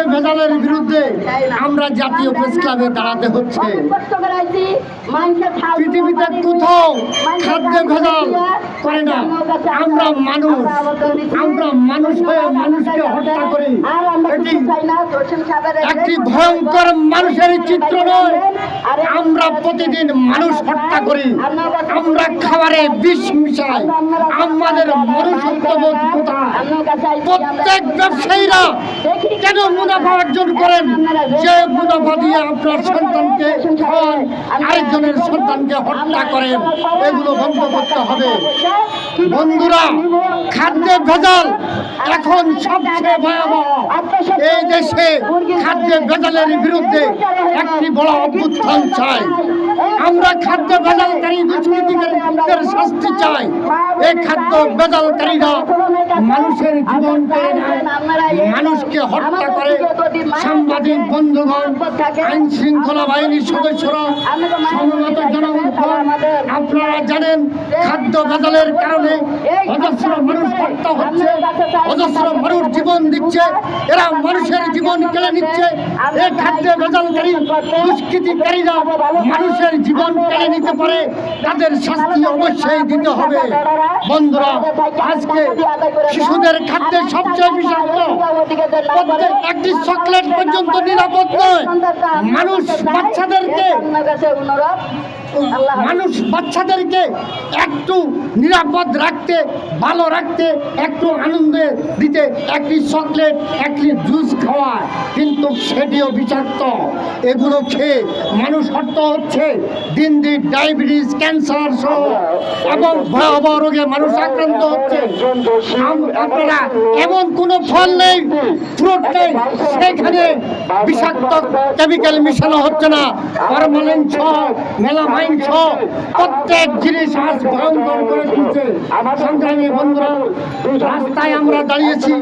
খাদ্যে ভেজালের বিরুদ্ধে আমরা জাতীয় প্রেস ক্লাবে দাঁড়াতে হচ্ছে। পৃথিবীতে কোথাও খাদ্য ভেজাল করে না। আমরা মানুষ। আমরা মানুষ হয়ে মানুষকে হত্যা করি। একটি ভয়ঙ্কর মানুষের চিত্র নয়। আমরা প্রতিদিন মানুষ হত্যা করি। আমরা খাবারে বিষ মিশাই। আমাদের মনুষ্যত্ববোধ কোথায়? প্রত্যেক ব্যবসায়ীরা কেন মুনাফা অর্জন করেন। যে মুনাফা দিয়ে আপনার সন্তানকে আরেকজনের সন্তানকে হত্যা করেন, এগুলো বন্ধ করতে হবে। বন্ধুরা, খাদ্যে ভেজাল এখন সবচেয়ে ভয়াবহ। এই দেশে খাদ্যে ভেজালের বিরুদ্ধে একটি বড় অভ্যুত্থান চাই। আমরা খাদ্য ভেজালকারী দুষ্কৃতিকারীদের শাস্তি চাই এই খাদ্য ভেজালকারীরা মানুষের জীবন মানুষকে হত্যা করে। সাংবাদিক, বন্ধুগণ আইন শৃঙ্খলা বাহিনীর সদস্যরা, সমবেত জনগণ আপনারা জানেন, খাদ্য ভেজালের কারণে অজস্র মানুষ হত্যা হচ্ছে, অজস্র মানুষ জীবন দিচ্ছে, এরা মানুষের জীবন কেড়ে নিচ্ছে। এই খাদ্য ভেজালকারী দুষ্কৃতিকারীরা মানুষের জীবন কেড়ে নিতে পারে, তাদের শাস্তি অবশ্যই দিতে হবে। বন্ধুরা, আজকে শিশুদের খাদ্যের সবচেয়ে বিষাক্ত, প্রত্যেক একটি চকলেট পর্যন্ত মানুষ বাচ্চাদেরকে মানুষ বাচ্চাদেরকে একটু নিরাপদ রাখতে, ভালো রাখতে, একটু আনন্দে দিতে, একটি চকলেট, একটি জুস খাওয়ায়। কিন্তু সেটিও বিষাক্ত। এগুলো খেয়ে মানুষ হত্যা হচ্ছে দিন দিন ডায়াবেটিস, ক্যান্সার সহ এবং ভয়াবহ রোগে মানুষ আক্রান্ত হচ্ছে। আপনারা এমন কোনো ফল নেই, ফ্রুট নেই, সেখানে বিষাক্ত কেমিক্যাল মিশানো হচ্ছে না। ফরমালিন ছ মেলামাইন ছ, প্রত্যেক জিনিস আজ ভয়ঙ্কর করে তুলছে। সংগ্রামী বন্ধুরা, রাস্তায় আমরা দাঁড়িয়েছি।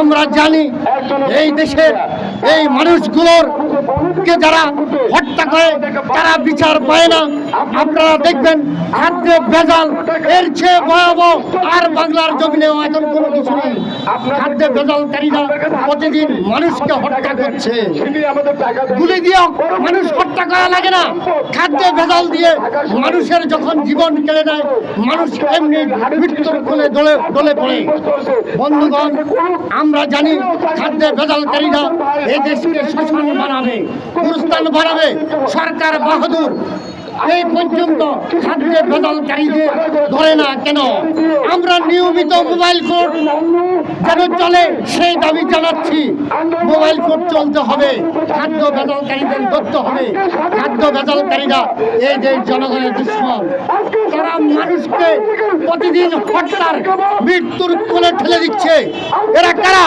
আমরা জানি এই দেশের এই মানুষগুলোর যারা হত্যা করে, তারা বিচার পায় না। আপনারা দেখবেন খাদ্যে ভেজাল, এর চেয়ে ভয়াবহ আর বাংলার জমিনেও এখন কোনো কিছু নেই। খাদ্যে ভেজালকারীরা প্রতিদিন মানুষকে হত্যা করছে। গুলি দিয়েও মানুষ হত্যা করা লাগে না। খাদ্য ভেজাল দিয়ে মানুষের যখন জীবন কেড়ে নেয়, মানুষ এমনি মৃত্যুর কোলে দলে দলে পড়ে। বন্ধুগণ, আমরা জানি খাদ্য ভেজালকারীরা এই দেশকে শ্মশান বানাবে, গুরুস্থান বানাবে। সরকার বাহাদুর, এই পর্যন্ত খাদ্যে ভেজালকারীদের ধরে না কেন? আমরা নিয়মিত মোবাইল কোর্ট যেন চলে, সেই দাবি জানাচ্ছি। মোবাইল কোর্ট চলতে হবে, খাদ্য ভেজালকারীদের ধরতে হবে। খাদ্য ভেজালকারীরা এই যে জনগণের দুশ্মন, তারা মানুষকে প্রতিদিন হত্যার মৃত্যুর কোলে ঠেলে দিচ্ছে। এরা কারা?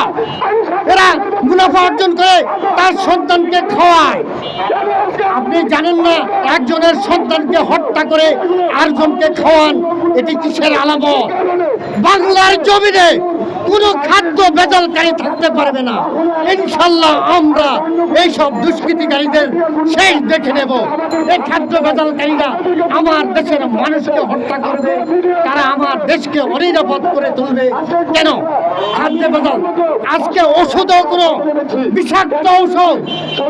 এরা মুনাফা তার সন্তানকে খাওয়ায়। আপনি জানেন না, একজনের সন্তানকে হত্যা করে আরেকজনকে খাওয়ান, এটি কিসের আলামত? বাংলার জমিনে কোনো খাদ্য বেজালকারী থাকতে পারবে না। ইনশাল্লাহ আমরা এইসব দুষ্কৃতিকারীদের শেষ দেখে নেব। এই খাদ্য বেজালকারীরা আমার দেশের মানুষকে হত্যা করবে, তারা আমার দেশকে অনিরাপদ করে তুলবে। কেন? খাদ্য বেজাল আজকে ওষুধও কোনো বিষাক্ত ঔষধ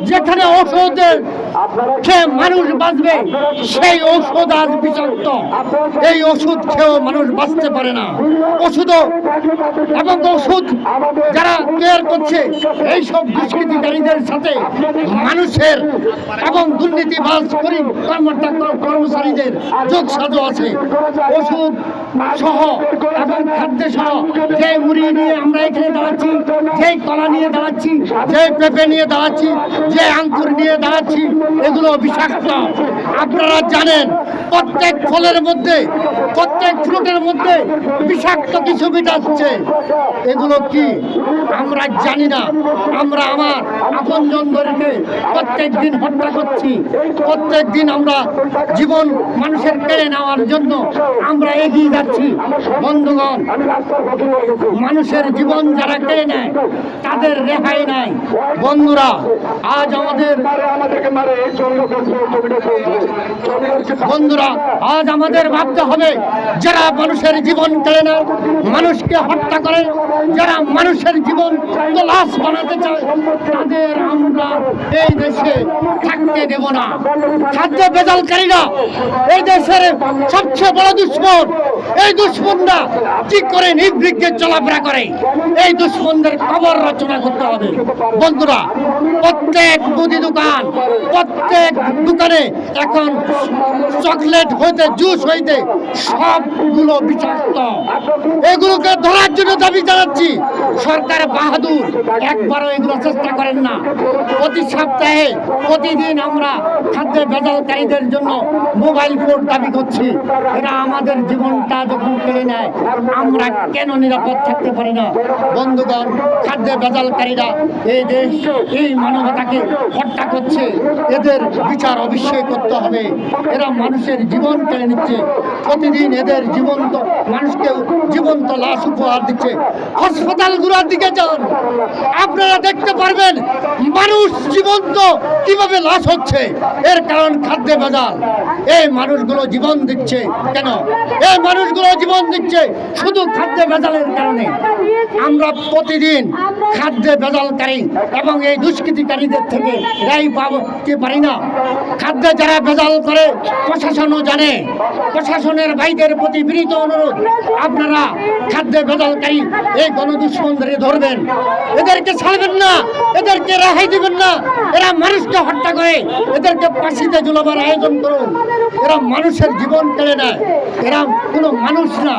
যেখানে ওষুধের খেয়ে মানুষ বাঁচবে সেই ঔষধ আজ বিষাক্ত। এই ওষুধ খেয়েও মানুষ বাঁচতে পারে না। ওষুধও এবং ওষুধ যারা তৈরি করছে এই সব দুষ্কৃতিকারীদের সাথে মানুষের এবং দুর্নীতিবাজ করি কর্মচারীদের যোগ সাজো আছে। ওষুধ সহ এবং খাদ্য সহ যে মুড়ি নিয়ে আমরা এখানে দাঁড়াচ্ছি যে কলা নিয়ে দাঁড়াচ্ছি যে পেঁপে নিয়ে দাঁড়াচ্ছি যে আঙ্কুর নিয়ে দাঁড়াচ্ছি এগুলো বিষাক্ত আপনারা জানেন প্রত্যেক ফলের মধ্যে প্রত্যেক ফ্রুটের মধ্যে বিষাক্ত কিছু মিটাচ্ছে। এগুলো কি? আমরা জানি না। আমরা আমার আপনজন ধরে প্রত্যেক দিন হত্যা করছি। প্রত্যেক দিন আমরা জীবন মানুষের কেড়ে নেওয়ার জন্য আমরা এগিয়ে যাচ্ছি। বন্ধুগণ মানুষের জীবন যারা কেড়ে নেয় তাদের রেহাই নাই। বন্ধুরা আজ আমাদের মারে বন্ধুরা, আজ আমাদের ভাবতে হবে, যারা মানুষের জীবন কেড়ে নেয়, মানুষকে হত্যা করে, যারা মানুষের জীবন লাশ বানাতে চায়, তাদের আমরা এই দেশে থাকতে দেব না। খাদ্য বেজালকারীরা এই দেশের সবচেয়ে বড় দুশ্মন, এই দুশ্মনরা কি করে নির্বিঘ্নে চলাফেরা করে? এই দুশ্মনদের খবর রচনা করতে হবে। বন্ধুরা, প্রত্যেক মুদি দোকান, প্রত্যেক দোকানে এখন চকলেট হইতে জুস হইতে সবগুলো বিষাক্ত এগুলোকে ধরার জন্য দাবি জানাচ্ছি। সরকার বাহাদুর, একবারও এগুলো চেষ্টা করেন না। প্রতি সপ্তাহে, প্রতিদিন আমরা খাদ্য বেজালকারীদের জন্য মোবাইল কোড দাবি করছি। এরা আমাদের জীবনটা যখন কেড়ে নেয়, আমরা কেন নিরাপদ থাকতে পারি না? বন্ধুগণ, খাদ্য বেজালকারীরা এই দেশ, এই মানবতাকে হত্যা করছে। এদের বিচার অবশ্যই করতে হবে। এরা মানুষের জীবন কেড়ে নিচ্ছে। প্রতিদিন এদের জীবন্ত মানুষকে জীবন্ত লাশ উপহার দিচ্ছে। হাসপাতালগুলোর দিকে যান। আপনারা দেখতে পারবেন মানুষ জীবন্ত কীভাবে লাশ হচ্ছে। এর কারণ খাদ্যে ভেজাল এই মানুষগুলো জীবন দিচ্ছে কেন? এই মানুষগুলো জীবন দিচ্ছে শুধু খাদ্যে ভেজালের কারণে। আমরা প্রতিদিন খাদ্যে ভেজালকারী এবং এই দুষ্কৃতিকারীদের থেকে রেহাই পাতে পারি না? খাদ্যে যারা ভেজাল করে, প্রশাসনও জানে। প্রশাসনের ভাইদের প্রতি বিনীত অনুরোধ। আপনারা খাদ্যে ভেজালকারী এই গণদুষ্মনদের ধরবেন। এদেরকে ছাড়বেন না, এদেরকে রেহাই দিবেন না। এরা মানুষকে হত্যা করে, এদেরকে ফাঁসিতে ঝুলাবার আয়োজন করুন। এরা মানুষের জীবন কেড়ে নেয়। এরা কোনো মানুষ না।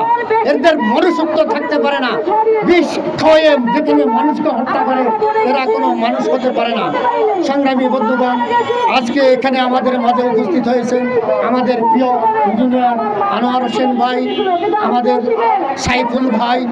এদের মনুষ্যত্ব থাকতে পারে না। বিষ মানুষকে হত্যা করে, এরা কোনো মানুষ হতে পারে না। সংগ্রামী বন্ধুগণ, আজকে এখানে আমাদের মাঝে উপস্থিত হয়েছেন আমাদের প্রিয় ইঞ্জিনিয়ার আনোয়ার হোসেন ভাই, আমাদের সাইফুল ভাই